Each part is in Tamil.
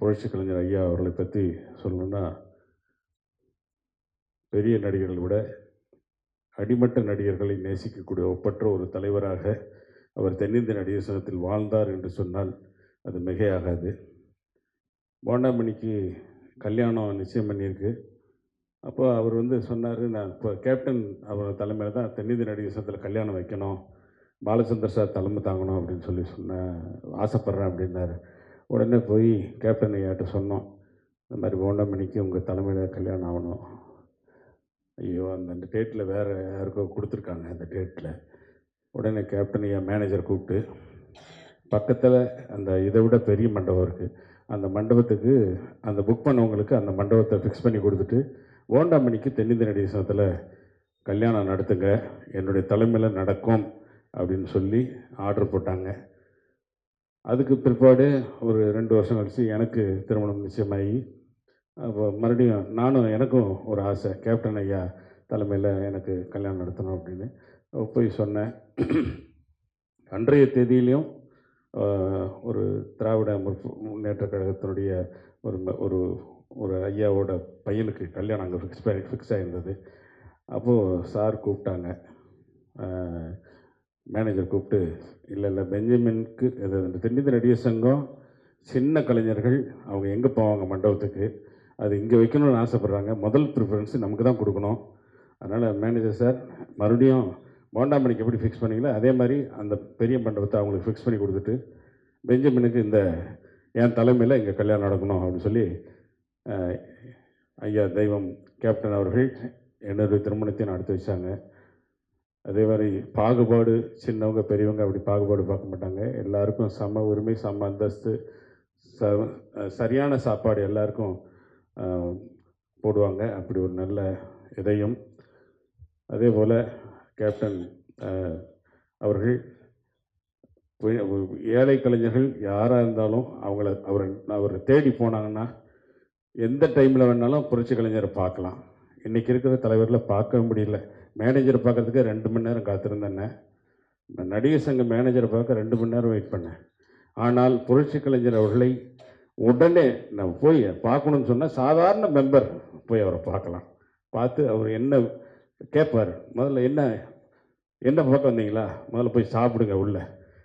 புரட்சி கலைஞர் ஐயா அவர்களை பற்றி சொல்லணும்னா பெரிய நடிகர்களை விட அடிமட்ட நடிகர்களை நேசிக்கக்கூடிய ஒப்பற்ற ஒரு தலைவராக அவர் தென்னிந்திய நடிகர் சங்கத்தில் வாழ்ந்தார் என்று சொன்னால் அது மிகையாகாது. போண்டாமணிக்கு கல்யாணம் நிச்சயம் பண்ணியிருக்கு. அப்போ அவர் வந்து சொன்னார் நான் இப்போ கேப்டன் அவர் தலைமையில் தான் தென்னிந்திய நடிகர் சங்கத்தில் கல்யாணம் வைக்கணும் பாலச்சந்திர சார் தலைமை தாங்கணும் அப்படின்னு சொல்லி சொன்ன ஆசைப்பட்றேன் அப்படின்னாரு. உடனே போய் கேப்டன் ஐயாட்ட சொன்னோம் இந்த மாதிரி போண்டாமணிக்கு உங்கள் தலைமையில் கல்யாணம் ஆகணும். ஐயோ அந்த அந்த டேட்டில் வேறு யாருக்கோ கொடுத்துருக்காங்க அந்த டேட்டில் உடனே கேப்டன் ஐயா மேனேஜர் கூப்பிட்டு பக்கத்தில் அந்த இதை விட பெரிய மண்டபம் இருக்குது அந்த மண்டபத்துக்கு அந்த புக் பண்ணவங்களுக்கு அந்த மண்டபத்தை ஃபிக்ஸ் பண்ணி கொடுத்துட்டு ஓண்டாமணிக்கு தென்னிந்திய நடிகர் கல்யாணம் நடத்துங்க. என்னுடைய தலைமையில் நடக்கும். அப்படின்னு சொல்லி ஆர்டர் போட்டாங்க. அதுக்கு பிற்பாடு ஒரு ரெண்டு வருஷம் கழிச்சு எனக்கு திருமணம் நிச்சயமாகி அப்போ மறுபடியும் நானும் எனக்கும் ஒரு ஆசை. கேப்டன் ஐயா தலைமையில் எனக்கு கல்யாணம் நடத்தணும் அப்படின்னு. போய் சொன்னேன். அன்றைய தேதியிலையும் ஒரு திராவிட முன்னேற்ற கழகத்தினுடைய ஒரு ம- ஒரு ஒரு ஐயாவோட பையனுக்கு கல்யாணம் அங்கே ஃபிக்ஸ் ஃபிக்ஸ் ஆகிருந்தது அப்போது சார் கூப்பிட்டாங்க. மேனேஜர் கூப்பிட்டு இல்லை இல்லை பெஞ்சமினுக்கு தென்னிந்திய நடிகர் சங்கம் சின்ன கலைஞர்கள் அவங்க எங்கே போவாங்க மண்டபத்துக்கு? அது இங்கே வைக்கணும்னு ஆசைப்பட்றாங்க. முதல் ப்ரிஃபரன்ஸ் நமக்கு தான் கொடுக்கணும். அதனால் மேனேஜர் சார் மறுபடியும் போண்டாமணிக்கு எப்படி ஃபிக்ஸ் பண்ணிங்களோ அதே மாதிரி அந்த பெரிய மண்டபத்தை அவங்களுக்கு ஃபிக்ஸ் பண்ணி கொடுத்துட்டு பெஞ்சமினுக்கு இந்த என் தலைமையில் இங்கே கல்யாணம் நடக்கணும் அப்படின்னு சொல்லி ஐயா தெய்வம் கேப்டன் அவர்கள் என்னுடைய திருமணத்தை நடத்தி வச்சாங்க. அதே மாதிரி பாகுபாடு சின்னவங்க பெரியவங்க அப்படி பாகுபாடு பார்க்க மாட்டாங்க. எல்லாருக்கும் சம உரிமை சம அந்தஸ்து ச சரியான சாப்பாடு எல்லாருக்கும் போடுவாங்க. அப்படி ஒரு நல்ல இதையும். அதே போல் கேப்டன் அவர்கள் ஏழை கலைஞர்கள் யாராக இருந்தாலும் அவங்கள அவர் அவர் தேடி போனாங்கன்னா எந்த டைமில் வேணாலும் புரட்சி கலைஞரை பார்க்கலாம். இன்றைக்கி இருக்கிற தலைவரில் பார்க்க முடியல. மேனேஜர் பார்க்குறதுக்கு ரெண்டு மணி நேரம் காத்திருந்தேன் நான் நடிகர் சங்க மேனேஜரை பார்க்க ரெண்டு மணி நேரம் வெயிட் பண்ணேன். ஆனால் புரட்சி கலைஞர் அவர்களை உடனே நான் போய் பார்க்கணும்னு சொன்னால் சாதாரண மெம்பர் போய் அவரை பார்க்கலாம். பார்த்து அவர் என்ன கேட்பார்? முதல்ல என்ன என்ன பார்க்க வந்தீங்களா? முதல்ல போய் சாப்பிடுங்க உள்ள.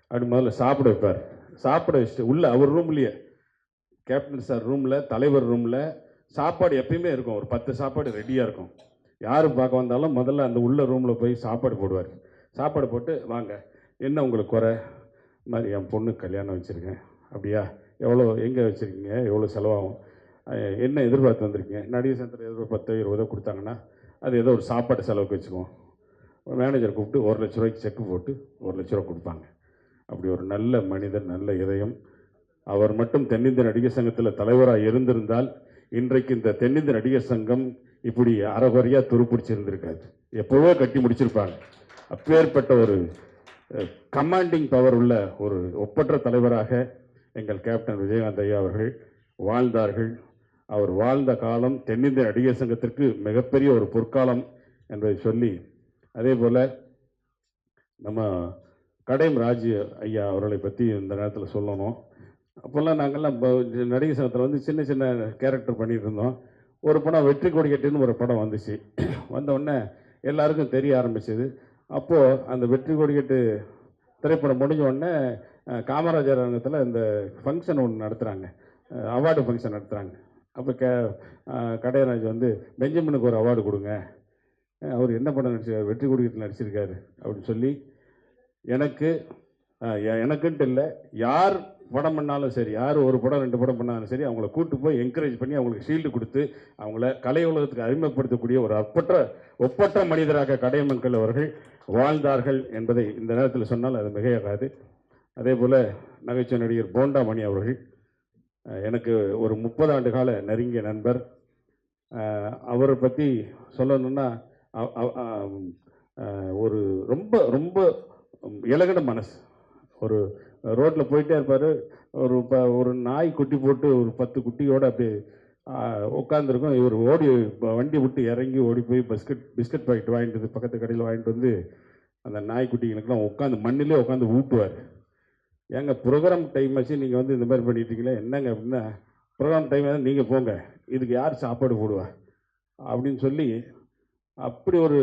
அப்படி முதல்ல சாப்பிட வைப்பார். சாப்பிட வச்சுட்டு உள்ள அவர் ரூம்லேயே கேப்டன் சார் ரூமில் தலைவர் ரூமில் சாப்பாடு எப்பயுமே இருக்கும். ஒரு பத்து சாப்பாடு ரெடியாக இருக்கும். யார் பார்க்க வந்தாலும் முதல்ல அந்த உள்ள ரூமில் போய் சாப்பாடு போடுவார். சாப்பாடு போட்டு வாங்க என்ன உங்களுக்கு குறை? இந்த மாதிரி என் பொண்ணு கல்யாணம் வச்சுருக்கேன். அப்படியா? எவ்வளோ எங்கே வச்சுருக்கீங்க? எவ்வளோ செலவாகும்? என்ன எதிர்பார்த்து வந்திருக்கீங்க? நடிகர் சந்திரம் எதிர்ப்பு பத்தோ இருபதோ கொடுத்தாங்கன்னா அது ஏதோ ஒரு சாப்பாடு செலவுக்கு வச்சுக்குவோம். மேனேஜர் கூப்பிட்டு ஒரு லட்ச ரூபாய்க்கு செக்கு போட்டு ஒரு லட்ச ரூபா கொடுப்பாங்க. அப்படி ஒரு நல்ல மனிதன் நல்ல இதயம். அவர் மட்டும் தென்னிந்திய நடிகர் சங்கத்தில் தலைவராக இருந்திருந்தால் இன்றைக்கு இந்த தென்னிந்திய நடிகர் சங்கம் இப்படி அறகுறையாக துருப்பிடிச்சிருந்திருக்காது எப்போவோ கட்டி முடிச்சிருப்பாங்க. அப்பேற்பட்ட ஒரு கமாண்டிங் பவர் உள்ள ஒரு ஒப்பற்ற தலைவராக எங்கள் கேப்டன் விஜயகாந்த் ஐயா அவர்கள் வாழ்ந்தார்கள். அவர் வாழ்ந்த காலம் தென்னிந்திய நடிகர் சங்கத்திற்கு மிகப்பெரிய ஒரு பொற்காலம் என்பதை சொல்லி அதே போல் நம்ம கடையம் ராஜ் ஐயா அவர்களை பற்றி இந்த நேரத்தில் சொல்லணும். அப்போல்லாம் நாங்கள்லாம் நடிகர் சங்கத்தில் வந்து சின்ன சின்ன கேரக்டர் பண்ணிட்டு இருந்தோம். ஒரு படம் வெற்றி கொடி கட்டின்னு ஒரு படம் வந்துச்சு. வந்தவுடனே எல்லாருக்கும் தெரிய ஆரம்பிச்சது. அப்போது அந்த வெற்றி கொடி கட்டு திரைப்படம் முடிஞ்ச உடனே காமராஜர் அரங்கத்தில் இந்த ஃபங்க்ஷன் ஒன்று நடத்துகிறாங்க அவார்டு ஃபங்க்ஷன் நடத்துகிறாங்க அப்போ கே கடையராஜ் வந்து பெஞ்சமினுக்கு ஒரு அவார்டு கொடுங்க. அவர் என்ன படம் நடிச்சிருக்காரு வெற்றி கொடி கட்டில் நடிச்சிருக்காரு. அப்படின்னு சொல்லி எனக்கு எ- எனக்குன்ட்டு இல்லை யார் படம் பண்ணாலும் சரி யார் ஒரு படம் ரெண்டு படம் பண்ணாலும் சரி அவங்கள கூட்டு போய் என்கரேஜ் பண்ணி அவங்களுக்கு ஷீல்டு கொடுத்து அவங்கள கலை உலகத்துக்கு அறிமுகப்படுத்தக்கூடிய ஒரு அப்பற்ற ஒப்பற்ற மனிதராக கடையமங்கல் அவர்கள் வாழ்ந்தார்கள் என்பதை இந்த நேரத்தில் சொன்னால் அது மிகையாகாது. அதே போல் நகைச்சுவை நடிகர் போண்டா மணி அவர்கள் எனக்கு ஒரு முப்பது ஆண்டு கால நெருங்கிய நண்பர். அவரை பற்றி சொல்லணும்னா அவ- ஒரு ரொம்ப ரொம்ப இலகன மனசு. ஒரு ரோட்டில் போயிட்டே இருப்பார். ஒரு ப ஒரு நாய் குட்டி போட்டு ஒரு பத்து குட்டியோடு அப்படியே உட்காந்துருக்கும் இவர் ஓடி வண்டி விட்டு இறங்கி ஓடி போய் பிஸ்கட் பிஸ்கட் பாக்கெட் வாங்கிட்டு வந்து பக்கத்து கடையில் வாங்கிட்டு வந்து அந்த நாய்க்குட்டிங்களுக்கெல்லாம் உட்காந்து மண்ணிலே உட்காந்து ஊட்டுவார். ஏங்க ப்ரோக்ராம் டைம் வச்சு நீங்கள் வந்து இந்த மாதிரி பண்ணிட்டீங்களே என்னங்க அப்படின்னா ப்ரோக்ராம் டைம் நீங்கள் போங்க. இதுக்கு யார் சாப்பாடு போடுவா? அப்படின்னு சொல்லி அப்படி ஒரு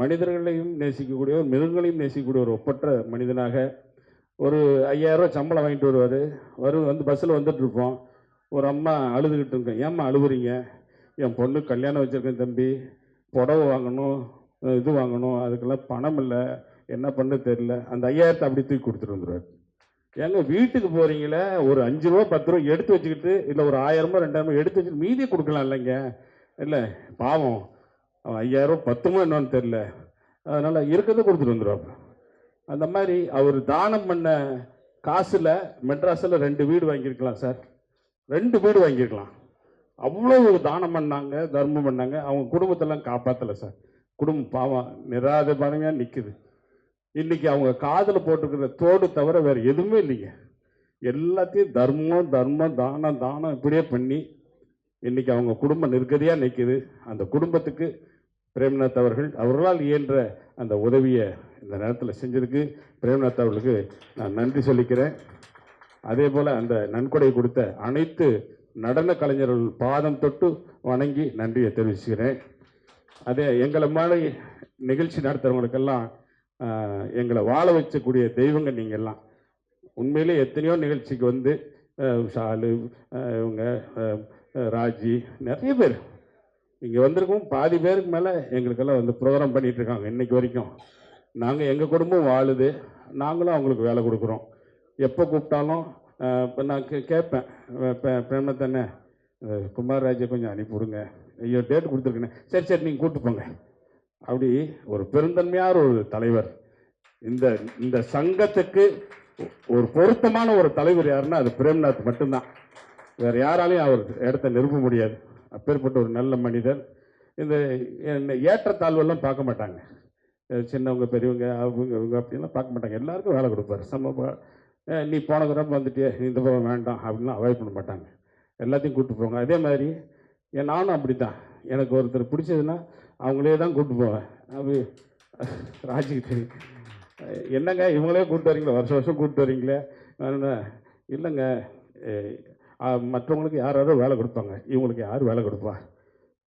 மனிதர்களையும் நேசிக்கக்கூடிய ஒரு மிருகங்களையும் நேசிக்கக்கூடிய ஒரு ஒப்பற்ற மனிதனாக ஒரு ஐயாயிரரூவா சம்பளம் வாங்கிட்டு வருவார். வரும் வந்து பஸ்ஸில் வந்துட்டு இருப்போம். ஒரு அம்மா அழுதுகிட்டு இருக்கேன் ஏம்மா அழுகுறீங்க என் பொண்ணு கல்யாணம் வச்சுருக்கேன் தம்பி. புடவை வாங்கணும் இது வாங்கணும். அதுக்கெல்லாம் பணம் இல்லை. என்ன பண்ண தெரியல. அந்த ஐயாயிரத்தை அப்படி தூக்கி கொடுத்துட்டு வந்துடுவார் ஏங்க வீட்டுக்கு போகிறீங்களே ஒரு அஞ்சு ரூபா பத்து ரூபா எடுத்து வச்சுக்கிட்டு இல்லை ஒரு ஆயிரமோ ரெண்டாயிரமோ எடுத்து வச்சுட்டு மீதியை கொடுக்கலாம் இல்லைங்க. இல்லை பாவம். அவன் ஐயாயிரம் பத்துமோ என்னன்னு தெரில அதனால் இருக்கிறத கொடுத்துட்டு வந்துடுவாங்க அந்த மாதிரி அவர் தானம் பண்ண காசில் மெட்ராஸில் ரெண்டு வீடு வாங்கியிருக்கலாம் சார். ரெண்டு வீடு வாங்கியிருக்கலாம். அவ்வளோ தானம் பண்ணாங்க தர்மம் பண்ணாங்க. அவங்க குடும்பத்தெல்லாம் காப்பாற்றலை சார். குடும்பம் பாவம் நிராதபானமையாக நிற்குது இன்றைக்கி அவங்க காதில் போட்டுக்கிற தோடு தவிர வேறு எதுவுமே இல்லைங்க. எல்லாத்தையும் தர்மம் தர்மம் தானம் தானம் இப்படியே பண்ணி இன்றைக்கி அவங்க குடும்பம் நிற்கதியாக நிற்குது அந்த குடும்பத்துக்கு பிரேம்நாத் அவர்கள் அவர்களால் இயன்ற அந்த உதவியை இந்த நேரத்தில் செஞ்சதுக்கு பிரேம்நாத் அவர்களுக்கு நான் நன்றி சொல்லிக்கிறேன். அதே போல் அந்த நன்கொடை கொடுத்த அனைத்து நடன கலைஞர்கள் பாதம் தொட்டு வணங்கி நன்றியை தெரிவிச்சுக்கிறேன். அதே எங்களை மாதிரி நிகழ்ச்சி நடத்துகிறவங்களுக்கெல்லாம் எங்களை வாழ வச்சக்கூடிய தெய்வங்க நீங்கள் எல்லாம். உண்மையிலே எத்தனையோ நிகழ்ச்சிக்கு வந்து ஷாலு இவங்க ராஜி நிறைய பேர் இங்கே வந்திருக்கோம். பாதி பேருக்கு மேலே எங்களுக்கெல்லாம் வந்து ப்ரோக்ராம் பண்ணிகிட்ருக்காங்க இருக்காங்க வரைக்கும். நாங்கள் எங்கள் குடும்பம் வாழுது. நாங்களும் அவங்களுக்கு வேலை கொடுக்குறோம். எப்போ கூப்பிட்டாலும் இப்போ நான் கே கேட்பேன். பிரேமத்தண்ணே குமார் ராஜை கொஞ்சம் அனுப்பி விடுங்க ஐயோ டேட் கொடுத்துருக்கேனே. சரி சரி நீங்கள் கூப்பிட்டு போங்க. அப்படி ஒரு பெருந்தன்மையார் ஒரு தலைவர். இந்த இந்த சங்கத்துக்கு ஒரு பொருத்தமான ஒரு தலைவர் யாருன்னா அது பிரேம்நாத் மட்டும்தான். வேறு யாராலையும் அவர் இடத்த நிரப்ப முடியாது. அப்பேற்பட்ட ஒரு நல்ல மனிதர். இந்த ஏற்றத்தாழ்வெல்லாம் பார்க்க மாட்டாங்க. சின்னவங்க பெரியவங்க அவங்க இவங்க அப்படின்லாம் பார்க்க மாட்டாங்க. எல்லாருக்கும் வேலை கொடுப்பாரு. சம நீ போன தடவை வந்துட்டே நீ இந்த போக வேண்டாம் அப்படின்லாம் அவாய்ட் பண்ண மாட்டாங்க. எல்லாத்தையும் கூப்பிட்டு போவாங்க. அதே மாதிரி என் நானும் அப்படி தான் எனக்கு ஒருத்தர் பிடிச்சதுன்னா அவங்களே தான் கூப்பிட்டு போவேன். அது ராஜிக்கு தெரியும். என்னங்க இவங்களே கூப்பிட்டு வரீங்களா? வருஷம் வருஷம் கூப்பிட்டு வரீங்களே? இல்லைங்க. மற்றவங்களுக்கு யார் யாரோ வேலை கொடுப்பாங்க. இவங்களுக்கு யார் வேலை கொடுப்பா?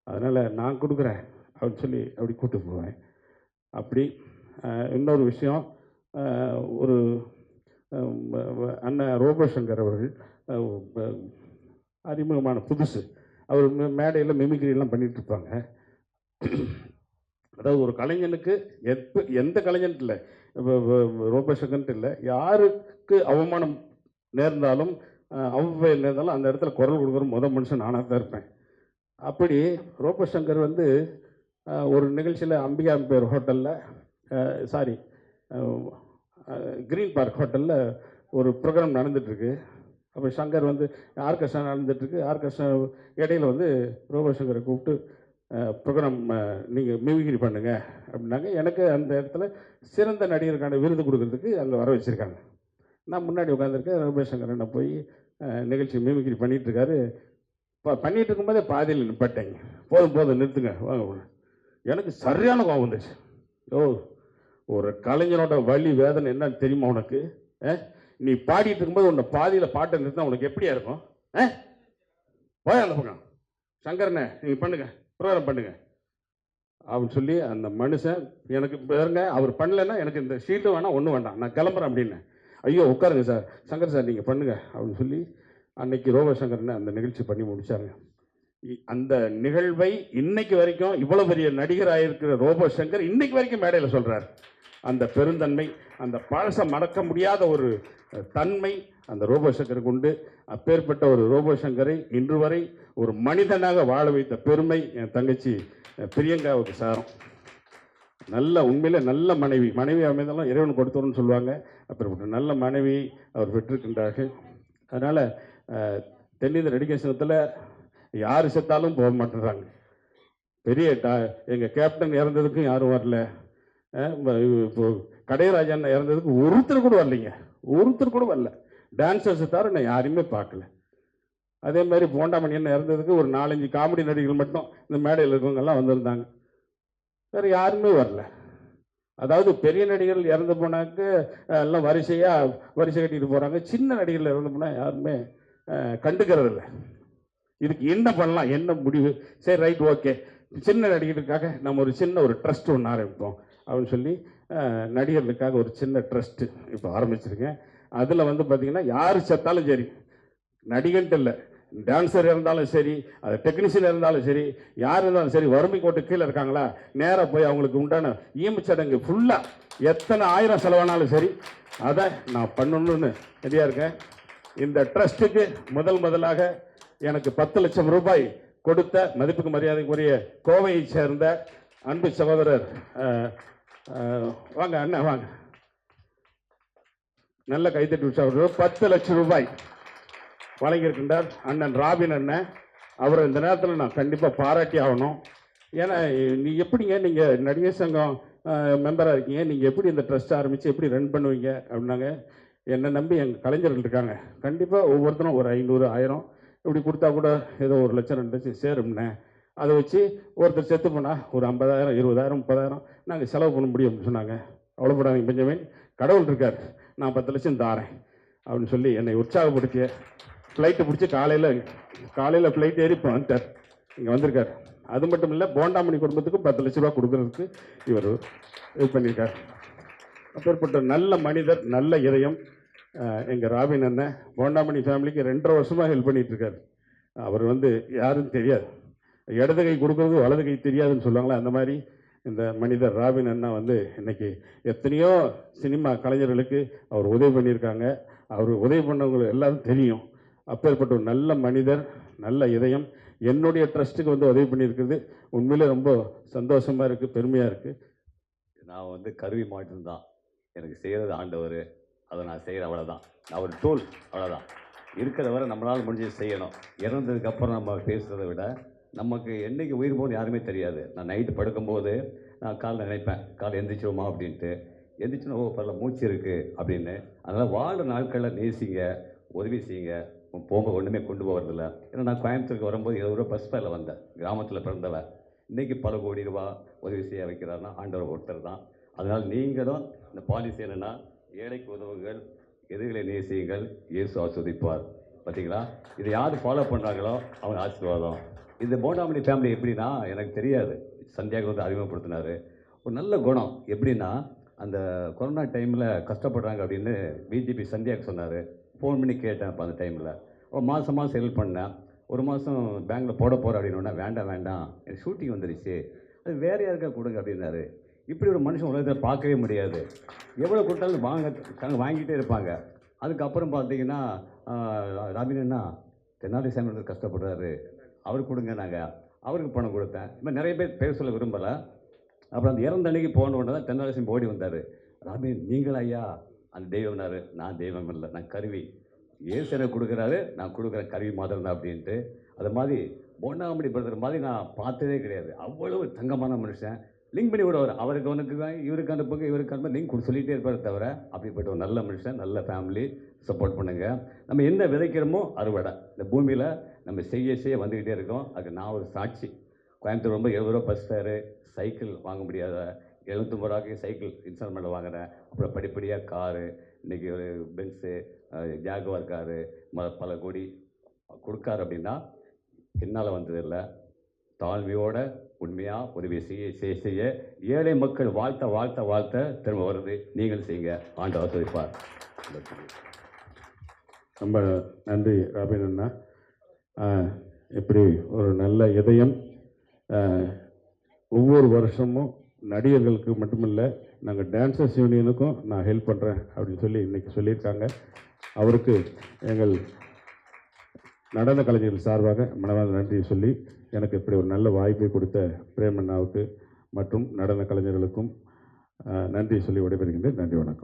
அதனால் நான் கொடுக்குறேன் அப்படின்னு சொல்லி அப்படி கூப்பிட்டு போவேன். அப்படி இன்னொரு விஷயம் ஒரு அண்ணன் ரோபோசங்கர் அவர்கள் அறிமுகமான புதுசு. அவர் மேடையில் மிமிக்ரிலாம் பண்ணிகிட்ருப்பாங்க இருப்பாங்க. அதாவது ஒரு கலைஞனுக்கு எப்போ எந்த கலைஞன் இல்லை ரோபோசங்கன்ட்டு இல்லை யாருக்கு அவமானம் நேர்ந்தாலும் அஹ் இல்லை இருந்தாலும் அந்த இடத்துல குரல் கொடுக்குற முத மனுஷன் நானாக தான் இருப்பேன். அப்படி ரோபோசங்கர் வந்து ஒரு நிகழ்ச்சியில் அம்பிகா பேர் ஹோட்டலில் சாரி கிரீன் பார்க் ஹோட்டலில் ஒரு ப்ரோக்ராம் நடந்துகிட்ருக்கு அப்போ சங்கர் வந்து ஆர்கெஸ்ட்ரா நடந்துகிட்ருக்கு ஆர்கெஸ்ட்ரா இடையில வந்து ரோபோ சங்கரை கூப்பிட்டு ப்ரோக்ராம் நீங்கள் மிமிகிரி பண்ணுங்க அப்படின்னாங்க. எனக்கு அந்த இடத்துல சிறந்த நடிகருக்கான விருது கொடுக்கறதுக்கு அங்கே வர வச்சுருக்காங்க. நான் முன்னாடி உட்காந்துருக்கேன் ரோபேஷங்கர் என்ன போய் நிகழ்ச்சி மிமிக்ரி பண்ணிகிட்டு இருக்காரு ப பண்ணிட்டு இருக்கும்போதே பாதியில் நிப்பட்டேங்க போதும் போதும் நிறுத்துங்க. வாங்க வாங்க. எனக்கு சரியான கோவம் வந்துச்சு ஓ ஒரு கலைஞனோட வழி வேதனை என்னன்னு தெரியுமா உனக்கு? அஹ்? நீ பாடிட்டு இருக்கும்போது உன்னை பாதியில் பாட்டை நிறுத்தினா உனக்கு எப்படியா இருக்கும்? ஆ போய் அந்த பக்கம். சங்கரண்ணே நீங்கள் பண்ணுங்க. ப்ரோக்ராம் பண்ணுங்க. அப்படின்னு சொல்லி அந்த மனுஷன் எனக்கு பாருங்க அவர் பண்ணலைன்னா எனக்கு இந்த ஷீட்டு வேணாம் ஒன்றும் வேண்டாம். நான் கிளம்புறேன் அப்படின்னு. ஐயோ உட்காருங்க சார். சங்கர் சார் நீங்கள் பண்ணுங்கள் அப்படின்னு சொல்லி அன்னைக்கு ரோபசங்கர்னு அந்த நிகழ்ச்சி பண்ணி முடித்தாங்க இ- அந்த நிகழ்வை இன்னைக்கு வரைக்கும் இவ்வளோ பெரிய நடிகராக இருக்கிற ரோபோ சங்கர் இன்னைக்கு வரைக்கும் மேடையில் சொல்கிறார் அந்த பெருந்தன்மை அந்த பழசை மறக்க முடியாத ஒரு தன்மை அந்த ரோபோசங்கருக்கு உண்டு. அப்பேற்பட்ட ஒரு ரோபோ சங்கரை இன்று வரை ஒரு மனிதனாக வாழ வைத்த பெருமை என் தங்கச்சி பிரியங்காவுக்கு சாரும். நல்ல உண்மையிலே நல்ல மனைவி. மனைவி அமைந்தாலும் இறைவன் கொடுத்தோம்னு சொல்லுவாங்க. அப்படிப்பட்ட நல்ல மனைவி அவர் பெற்றிருக்கின்றார்கள். அதனால் தென்னிந்திய நடிகை யார் செத்தாலும் போக மாட்டேறாங்க பெரிய டா எங்கள் கேப்டன் இறந்ததுக்கும் யாரும் வரல. இப்போ கடையராஜன் இறந்ததுக்கு ஒருத்தர் கூட வரலைங்க. ஒருத்தர் கூட வரல. டான்சர்ஸை தவிர நான் யாரையுமே பார்க்கல. அதே மாதிரி போண்டாமணி என்ன இறந்ததுக்கு ஒரு நாலஞ்சு காமெடி நடிகர்கள் மட்டும் இந்த மேடையில் இருக்கவங்கெல்லாம் வந்திருந்தாங்க. வேறு யாருமே வரல. அதாவது பெரிய நடிகர்கள் இறந்து போனாக்க எல்லாம் வரிசையாக வரிசை கட்டிட்டு போகிறாங்க சின்ன நடிகர்கள் இறந்து போனால் யாருமே கண்டுக்கிறது இல்லை. இதுக்கு என்ன பண்ணலாம்? என்ன முடிவு? சரி ரைட் ஓகே சின்ன நடிகர்களுக்காக நம்ம ஒரு சின்ன ஒரு ட்ரஸ்ட் ஒன்று ஆரம்பிப்போம் அப்படின்னு சொல்லி நடிகர்களுக்காக ஒரு சின்ன ட்ரஸ்ட்டு இப்போ ஆரம்பிச்சிருக்கேன். அதில் வந்து பார்த்திங்கன்னா யார் செத்தாலும் சரி நடிகன்ட்டு இல்லை. டான்ஸர் இருந்தாலும் சரி அது டெக்னீஷியன் இருந்தாலும் சரி யார் இருந்தாலும் சரி வறுமை கோட்டு கீழே இருக்காங்களா நேராக போய் அவங்களுக்கு உண்டான ஈமச்சடங்கு ஃபுல்லாக எத்தனை ஆயிரம் செலவானாலும் சரி அதை நான் பண்ணணும்னு ரெடியாக இருக்கேன். இந்த ட்ரஸ்ட்டுக்கு முதல் முதலாக எனக்கு பத்து லட்சம் ரூபாய் கொடுத்த மதிப்புக்கு மரியாதைக்குரிய கோவையை சேர்ந்த அன்பு சகோதரர் வாங்க அண்ணன் வாங்க. நல்ல கைத்தட்டு பத்து லட்சம் ரூபாய். வழங்கியிருக்கின்றார் அண்ணன் ராபின் அண்ணன். அவரை இந்த நேரத்தில் நான் கண்டிப்பாக பாராட்டி ஆகணும். ஏன்னா நீ எப்படிங்க நீங்கள் நடிகர் சங்கம் மெம்பராக இருக்கீங்க? நீங்கள் எப்படி இந்த ட்ரஸ்ட் ஆரம்பித்து எப்படி ரன் பண்ணுவீங்க? அப்படின்னாங்க. என்னை நம்பி எங்கள் கலைஞர்கள் இருக்காங்க. கண்டிப்பாக ஒவ்வொருத்தரும் ஒரு ஐநூறு ஆயிரம் இப்படி கொடுத்தா கூட ஏதோ ஒரு லட்சம் ரெண்டு லட்சம் சேரும்னே. அதை வச்சு ஒருத்தர் செத்து போனால் ஒரு ஐம்பதாயிரம் இருபதாயிரம் முப்பதாயிரம் நாங்கள் செலவு பண்ண முடியும் அப்படின்னு சொன்னாங்க. அவ்வளோப்படாதீங்க பெஞ்சமின். கடவுள் இருக்கார். நான் பத்து லட்சம் தாரேன் அப்படின்னு சொல்லி என்னை உற்சாகப்படுத்திய ஃப்ளைட்டு பிடிச்சி காலையில் காலையில் ஃப்ளைட் ஏறி இப்போ வந்துட்டார் இங்கே வந்திருக்கார். அது மட்டும் இல்லை போண்டாமணி குடும்பத்துக்கும் பத்து லட்ச ரூபா கொடுக்கறதுக்கு இவர் இது பண்ணியிருக்கார் அப்பேற்பட்ட நல்ல மனிதர் நல்ல இதயம் எங்கள் ராபின் அண்ணன் போண்டாமணி ஃபேமிலிக்கு ரெண்டரை வருஷமாக ஹெல்ப் பண்ணிகிட்ருக்கார் அவர் வந்து யாருன்னு தெரியாது. இடது கை கொடுக்குறது வலது கை தெரியாதுன்னு சொல்லுவாங்களே அந்த மாதிரி இந்த மனிதர் ராபின் அண்ணா வந்து இன்றைக்கி எத்தனையோ சினிமா கலைஞர்களுக்கு அவர் உதவி பண்ணியிருக்காங்க. அவர் உதவி பண்ணவங்களுக்கு எல்லாரும் தெரியும். அப்பேற்பட்ட ஒரு நல்ல மனிதர் நல்ல இதயம். என்னுடைய ட்ரஸ்ட்டுக்கு வந்து உதவி பண்ணியிருக்கிறது. உண்மையிலே ரொம்ப சந்தோஷமாக இருக்குது பெருமையாக இருக்குது நான் வந்து கருவி மட்டும்தான் எனக்கு செய்கிறது ஆண்டவர். அதை நான் செய்கிறேன் அவ்வளோதான் நான் ஒரு டூல் அவ்வளோதான் இருக்கிற வரை நம்மளால் முடிஞ்சு செய்யணும். இறந்ததுக்கப்புறம் நம்ம பேசுகிறத விட நமக்கு என்னைக்கு உயிர் போகணும் யாருமே தெரியாது. நான் நைட்டு படுக்கும்போது நான் காலைல நினைப்பேன் காலை எந்திரிச்சிருமா அப்படின்ட்டு. எந்திரிச்சுன்னா ஓ பரவாயில்ல மூச்சு இருக்குது அப்படின்னு. அதனால் வாழ்கிற நாட்களில் நேசிங்க உதவி செய்யுங்க. போக ஒன்றுமே கொண்டு போகிறதில்ல ஏன்னா நான் கோயம்புத்தூருக்கு வரும்போது இருபது ரூபா பஸ் ஃபேரில் வந்தேன். கிராமத்தில் பிறந்தவ. இன்றைக்கி பல கோடி ரூபா உதவி செய்ய வைக்கிறாருன்னா ஆண்டவர் ஒருத்தர் தான். அதனால் நீங்களும் இந்த பாலிசி என்னென்னா ஏழைக்கு உதவுங்கள் எதிரிகளை நேசியுங்கள் இயேசு ஆஸ்வதிப்பார் பார்த்தீங்களா இதை யார் ஃபாலோ பண்ணுறாங்களோ அவங்க ஆசீர்வாதம். இந்த போண்டாமணி ஃபேமிலி எப்படின்னா எனக்கு தெரியாது. சந்தியாக வந்து அறிமுகப்படுத்தினார். ஒரு நல்ல குணம். எப்படின்னா அந்த கொரோனா டைமில் கஷ்டப்படுறாங்க அப்படின்னு பிஜேபி சந்தியாவுக்கு சொன்னார். ஃபோன் பண்ணி கேட்டேன் அப்போ அந்த டைமில் ஒரு மாதம் மாதம் ஹெல்ப் பண்ணேன். ஒரு மாதம் பேங்க்கில் போட போகிறேன் அப்படின்னா வேண்டாம் வேண்டாம். எனக்கு ஷூட்டிங் வந்துருச்சு. அது வேறு யாருக்கா கொடுங்க அப்படின்னாரு. இப்படி ஒரு மனுஷன் உலகத்தில் பார்க்கவே முடியாது. எவ்வளோ கொடுத்தாலும் வாங்க தாங்க வாங்கிட்டே இருப்பாங்க. அதுக்கப்புறம் பார்த்தீங்கன்னா ராமினா தென்னாலி சாமி வந்து கஷ்டப்படுறாரு. அவர் கொடுங்க நாங்கள் அவருக்கு பணம் கொடுத்தேன். இப்போ நிறைய பேர் பேர் சொல்ல விரும்பலை. அப்புறம் அந்த இறந்த அன்னைக்கு போன உடனே தான் தென்னாலேசன் ஓடி வந்தார். ராமின் நீங்கள் ஐயா அந்த தெய்வம்னாரு நான் தெய்வம் இல்லை நான் கருவி. ஏசு எனக்கு கொடுக்குறாரு நான் கொடுக்குற கருவி மாதிரி தான் அப்படின்ட்டு. அது மாதிரி பொன்னாமடி பிரதர் மாதிரி நான் பார்த்ததே கிடையாது. அவ்வளவு தங்கமான மனுஷன். லிங்க் பண்ணி விடுவார். அவருக்கு அவனுக்கு தான் இவருக்கு அனுப்புங்க இவருக்கு அனுப்ப லிங்க் கொடு சொல்லிகிட்டே இருப்பார் தவிர அப்படிப்பட்ட ஒரு நல்ல மனுஷன் நல்ல ஃபேமிலி சப்போர்ட் பண்ணுங்கள் நம்ம என்ன விதைக்கிறோமோ அறுவடை. இந்த பூமியில் நம்ம செய்ய செய்ய வந்துக்கிட்டே இருக்கோம். அதுக்கு நான் ஒரு சாட்சி. கோயம்புத்தூர் ரொம்ப எழுபது ரூபா பஸ் ஃபேரு சைக்கிள் வாங்க முடியாத எழுநூத்தம்பது ரூபாய்க்கு சைக்கிள் இன்ஸ்டால்மெண்ட்டில் வாங்கினேன் அப்புறம் படிப்படியாக காரு இன்றைக்கி ஒரு பென்ஸு ஜாகுவார் காரு ம பல கோடி கொடுக்காரு அப்படின்னா என்னால் வந்ததில்லை தாழ்மையோட உண்மையாக உதவி செய்ய செய்ய செய்ய ஏழை மக்கள் வாழ்த்த வாழ்த்த வாழ்த்த திரும்ப வருது நீங்கள் செய்யுங்க. ஆண்டவர் துவைப்பார் ரொம்ப நன்றி ராபின் அண்ணா. இப்படி ஒரு நல்ல இதயம் ஒவ்வொரு வருஷமும் நடிகர்களுக்கு மட்டுமில்ல நாங்கள் டான்சர்ஸ் யூனியனுக்கும் நான் ஹெல்ப் பண்ணுறேன் அப்படின்னு சொல்லி இன்றைக்கி சொல்லியிருக்காங்க. அவருக்கு எங்கள் நடன கலைஞர்கள் சார்பாக மனவாத நன்றியை சொல்லி எனக்கு இப்படி ஒரு நல்ல வாய்ப்பை கொடுத்த பிரேமண்ணாவுக்கு மற்றும் நடன கலைஞர்களுக்கும் நன்றி சொல்லி விடைபெறுகின்றேன். நன்றி வணக்கம்.